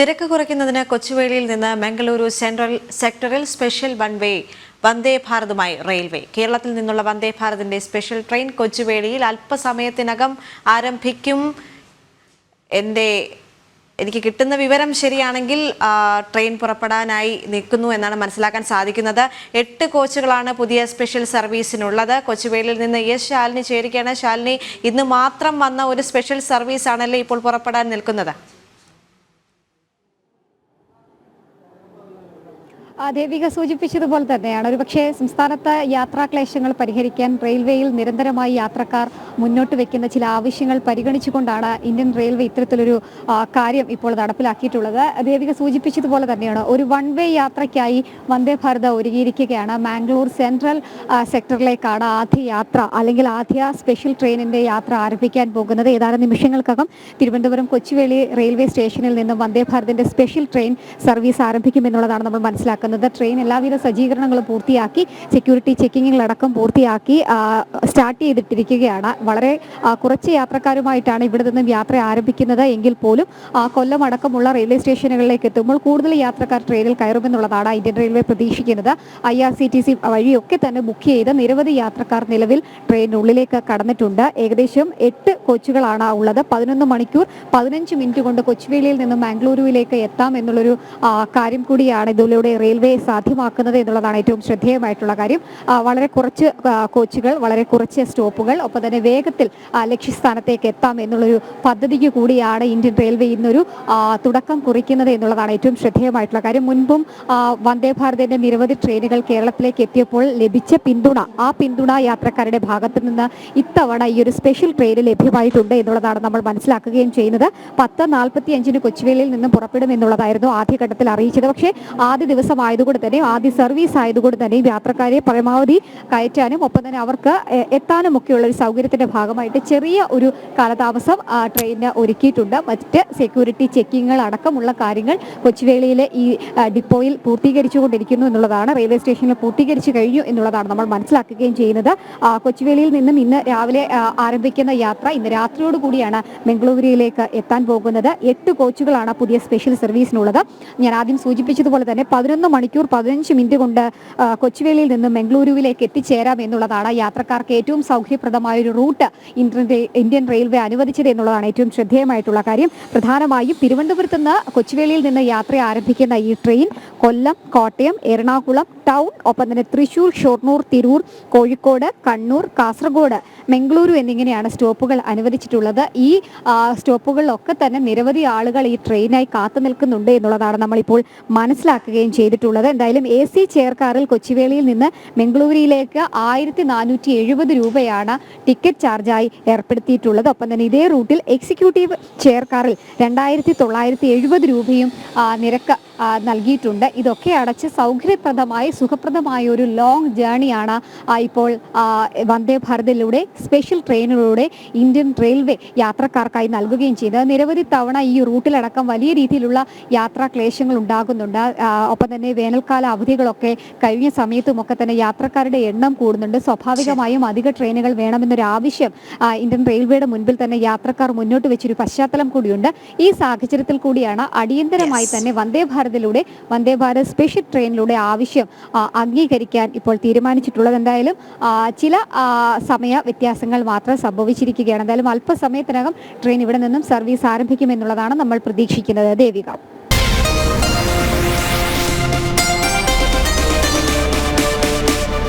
തിരക്ക് കുറയ്ക്കുന്നതിന് കൊച്ചുവേളിയിൽ നിന്ന് മംഗളൂരു സെൻട്രൽ സെക്ടറിൽ സ്പെഷ്യൽ വൺ വേ വന്ദേ ഭാരതുമായി റെയിൽവേ. കേരളത്തിൽ നിന്നുള്ള വന്ദേ ഭാരതിന്റെ സ്പെഷ്യൽ ട്രെയിൻ കൊച്ചുവേളിയിൽ അല്പസമയത്തിനകം ആരംഭിക്കും. എന്റെ എനിക്ക് കിട്ടുന്ന വിവരം ശരിയാണെങ്കിൽ ട്രെയിൻ പുറപ്പെടാനായി നിൽക്കുന്നു എന്നാണ് മനസ്സിലാക്കാൻ സാധിക്കുന്നത്. എട്ട് കോച്ചുകളാണ് പുതിയ സ്പെഷ്യൽ സർവീസിനുള്ളത്. കൊച്ചുവേളിയിൽ നിന്ന് എസ് ശാലിനി ചേരുകയാണ്. ശാലിനി ഇന്ന് മാത്രം വന്ന ഒരു സ്പെഷ്യൽ സർവീസ് ആണല്ലേ ഇപ്പോൾ പുറപ്പെടാൻ നിൽക്കുന്നത്? ദേവിക സൂചിപ്പിച്ചതുപോലെ തന്നെയാണ്. ഒരു പക്ഷേ സംസ്ഥാനത്ത് യാത്രാക്ലേശങ്ങൾ പരിഹരിക്കാൻ റെയിൽവേയിൽ നിരന്തരമായി യാത്രക്കാർ മുന്നോട്ട് വെക്കുന്ന ചില ആവശ്യങ്ങൾ പരിഗണിച്ചുകൊണ്ടാണ് ഇന്ത്യൻ റെയിൽവേ ഇത്തരത്തിലൊരു കാര്യം ഇപ്പോൾ നടപ്പിലാക്കിയിട്ടുള്ളത്. ദേവിക സൂചിപ്പിച്ചതുപോലെ തന്നെയാണ്. ഒരു വൺ വേ യാത്രയ്ക്കായി വന്ദേ ഭാരത് ഒരുങ്ങിയിരിക്കുകയാണ്. മാംഗ്ലൂർ സെൻട്രൽ സെക്ടറിലേക്കാണ് ആദ്യ യാത്ര അല്ലെങ്കിൽ ആദ്യ സ്പെഷ്യൽ ട്രെയിനിന്റെ യാത്ര ആരംഭിക്കാൻ പോകുന്നത്. ഏതാനും നിമിഷങ്ങൾക്കകം തിരുവനന്തപുരം കൊച്ചുവേളി റെയിൽവേ സ്റ്റേഷനിൽ നിന്നും വന്ദേ ഭാരതിന്റെ സ്പെഷ്യൽ ട്രെയിൻ സർവീസ് ആരംഭിക്കുമെന്നുള്ളതാണ് നമ്മൾ മനസ്സിലാക്കുന്നത്. ട്രെയിൻ എല്ലാവിധ സജ്ജീകരണങ്ങളും പൂർത്തിയാക്കി സെക്യൂരിറ്റി ചെക്കിങ്ങുകളടക്കം പൂർത്തിയാക്കി സ്റ്റാർട്ട് ചെയ്തിട്ടിരിക്കുകയാണ്. വളരെ കുറച്ച് യാത്രക്കാരുമായിട്ടാണ് ഇവിടെ നിന്നും യാത്ര ആരംഭിക്കുന്നത്. എങ്കിൽ പോലും കൊല്ലം അടക്കമുള്ള റെയിൽവേ സ്റ്റേഷനുകളിലേക്ക് എത്തുമ്പോൾ കൂടുതൽ യാത്രക്കാർ ട്രെയിനിൽ കയറുമെന്നുള്ളതാണ് ഇന്ത്യൻ റെയിൽവേ പ്രതീക്ഷിക്കുന്നത്. I R C T C വഴിയൊക്കെ തന്നെ ബുക്ക് ചെയ്ത് നിരവധി യാത്രക്കാർ നിലവിൽ ട്രെയിനിനുള്ളിലേക്ക് കടന്നിട്ടുണ്ട്. ഏകദേശം എട്ട് കോച്ചുകളാണ് ഉള്ളത്. പതിനൊന്ന് മണിക്കൂർ പതിനഞ്ച് മിനിറ്റ് കൊണ്ട് കൊച്ചുവേളിയിൽ നിന്നും ബാംഗ്ലൂരുവിലേക്ക് എത്താം എന്നുള്ളൊരു കാര്യം കൂടിയാണ് ഇതിലൂടെ റെയിൽവേ സാധ്യമാക്കുന്നത് എന്നുള്ളതാണ് ഏറ്റവും ശ്രദ്ധേയമായിട്ടുള്ള കാര്യം. വളരെ കുറച്ച് കോച്ചുകൾ വളരെ കുറച്ച് സ്റ്റോപ്പുകൾ ഒപ്പം തന്നെ വേഗത്തിൽ ലക്ഷ്യസ്ഥാനത്തേക്ക് എത്താം എന്നുള്ളൊരു പദ്ധതിക്ക് കൂടിയാണ് ഇന്ത്യൻ റെയിൽവേ ഇന്നൊരു തുടക്കം കുറിക്കുന്നത് എന്നുള്ളതാണ് ഏറ്റവും ശ്രദ്ധേയമായിട്ടുള്ള കാര്യം. മുൻപും വന്ദേ ഭാരതിന്റെ നിരവധി ട്രെയിനുകൾ കേരളത്തിലേക്ക് എത്തിയപ്പോൾ ലഭിച്ച പിന്തുണ ആ പിന്തുണ യാത്രക്കാരുടെ ഭാഗത്ത് നിന്ന് ഇത്തവണ ഈ ഒരു സ്പെഷ്യൽ ട്രെയിൻ ലഭ്യമായിട്ടുണ്ട് എന്നുള്ളതാണ് നമ്മൾ മനസ്സിലാക്കുകയും ചെയ്യുന്നത്. പത്ത് നാൽപ്പത്തി അഞ്ചിന് കൊച്ചുവേളിയിൽ നിന്നും പുറപ്പെടും എന്നുള്ളതായിരുന്നു ആദ്യഘട്ടത്തിൽ അറിയിച്ചത്. പക്ഷേ ആദ്യ ദിവസം ആയതുകൊണ്ട് തന്നെ ആദ്യ സർവീസ് ആയതുകൊണ്ട് തന്നെ യാത്രക്കാരെ പരമാവധി കയറ്റാനും ഒപ്പം തന്നെ അവർക്ക് എത്താനും ഒക്കെയുള്ള ഒരു സൗകര്യത്തിന്റെ ഭാഗമായിട്ട് ചെറിയ ഒരു കാലതാമസം ട്രെയിനിന് ഒരുക്കിയിട്ടുണ്ട്. മറ്റ് സെക്യൂരിറ്റി ചെക്കിങ്ങുകൾ അടക്കമുള്ള കാര്യങ്ങൾ കൊച്ചുവേളിയിലെ ഈ ഡിപ്പോയിൽ പൂർത്തീകരിച്ചുകൊണ്ടിരിക്കുന്നു എന്നുള്ളതാണ്. റെയിൽവേ സ്റ്റേഷനിൽ പൂർത്തീകരിച്ചു കഴിഞ്ഞു എന്നുള്ളതാണ് നമ്മൾ മനസ്സിലാക്കുകയും ചെയ്യുന്നത്. കൊച്ചുവേളിയിൽ നിന്നും ഇന്ന് രാവിലെ ആരംഭിക്കുന്ന യാത്ര ഇന്ന് രാത്രിയോട് കൂടിയാണ് ബംഗളൂരുവിലേക്ക് എത്താൻ പോകുന്നത്. എട്ട് കോച്ചുകളാണ് പുതിയ സ്പെഷ്യൽ സർവീസിനുള്ളത്. ഞാൻ ആദ്യം സൂചിപ്പിച്ചതുപോലെ തന്നെ പതിനൊന്ന് മണിക്കൂർ പതിനഞ്ച് മിനിറ്റ് കൊണ്ട് കൊച്ചുവേലിയിൽ നിന്ന് ബംഗളൂരുവിലേക്ക് എത്തിച്ചേരാം എന്നുള്ളതാണ് യാത്രക്കാർക്ക് ഏറ്റവും സൗകര്യപ്രദമായ ഒരു റൂട്ട് ഇന്ത്യൻ ഇന്ത്യൻ റെയിൽവേ അനുവദിച്ചത് എന്നുള്ളതാണ് ഏറ്റവും ശ്രദ്ധേയമായിട്ടുള്ള കാര്യം. പ്രധാനമായും തിരുവനന്തപുരത്ത് നിന്ന് കൊച്ചുവേളിയിൽ നിന്ന് യാത്ര ആരംഭിക്കുന്ന ഈ ട്രെയിൻ കൊല്ലം കോട്ടയം എറണാകുളം ടൗൺ ഒപ്പം തന്നെ തൃശൂർ ഷൊർണൂർ തിരൂർ കോഴിക്കോട് കണ്ണൂർ കാസർഗോഡ് മംഗളൂരു എന്നിങ്ങനെയാണ് സ്റ്റോപ്പുകൾ അനുവദിച്ചിട്ടുള്ളത്. ഈ സ്റ്റോപ്പുകളിലൊക്കെ തന്നെ നിരവധി ആളുകൾ ഈ ട്രെയിനായി കാത്തു നിൽക്കുന്നുണ്ട് എന്നുള്ളതാണ് നമ്മളിപ്പോൾ മനസ്സിലാക്കുകയും ചെയ്തിട്ടുള്ളത്. എന്തായാലും എ സി ചെയർ കാറിൽ കൊച്ചുവേളിയിൽ നിന്ന് മംഗളൂരുവിലേക്ക് ആയിരത്തി നാനൂറ്റി എഴുപത് രൂപയാണ് ടിക്കറ്റ് ചാർജായി ഏർപ്പെടുത്തിയിട്ടുള്ളത്. ഒപ്പം തന്നെ ഇതേ റൂട്ടിൽ എക്സിക്യൂട്ടീവ് ചെയർ കാറിൽ രണ്ടായിരത്തി തൊള്ളായിരത്തി എഴുപത് രൂപയും നിരക്ക് നൽകിയിട്ടുണ്ട്. ഇതൊക്കെ അടച്ച് സൗകര്യപ്രദമായി സുഖപ്രദമായ ഒരു ലോങ് ജേണിയാണ് ഇപ്പോൾ വന്ദേ ഭാരതിലൂടെ സ്പെഷ്യൽ ട്രെയിനിലൂടെ ഇന്ത്യൻ റെയിൽവേ യാത്രക്കാർക്കായി നൽകുകയും ചെയ്തത് നിരവധി തവണ ഈ റൂട്ടിലടക്കം വലിയ രീതിയിലുള്ള യാത്രാ ക്ലേശങ്ങൾ ഉണ്ടാകുന്നുണ്ട് ഒപ്പം തന്നെ വേനൽക്കാല അവധികളൊക്കെ കഴിഞ്ഞ സമയത്തുമൊക്കെ തന്നെ യാത്രക്കാരുടെ എണ്ണം കൂടുന്നുണ്ട്. സ്വാഭാവികമായും അധിക ട്രെയിനുകൾ വേണമെന്നൊരു ആവശ്യം ഇന്ത്യൻ റെയിൽവേയുടെ മുൻപിൽ തന്നെ യാത്രക്കാർ മുന്നോട്ട് വെച്ചൊരു പശ്ചാത്തലം കൂടിയുണ്ട്. ഈ സാഹചര്യത്തിൽ കൂടിയാണ് അടിയന്തരമായി തന്നെ വന്ദേ ഭാരതിലൂടെ വന്ദേ ഭാരത് സ്പെഷ്യൽ ട്രെയിനിലൂടെ ആവശ്യം അംഗീകരിക്കാൻ ഇപ്പോൾ തീരുമാനിച്ചിട്ടുള്ളത്. എന്തായാലും ചില സമയ വ്യത്യാസങ്ങൾ മാത്രം സംഭവിച്ചിരിക്കുകയാണ്. എന്തായാലും അല്പസമയത്തിനകം ട്രെയിൻ ഇവിടെ നിന്നും സർവീസ് ആരംഭിക്കുമെന്നുള്ളതാണ് നമ്മൾ പ്രതീക്ഷിക്കുന്നത്. ദേവിക.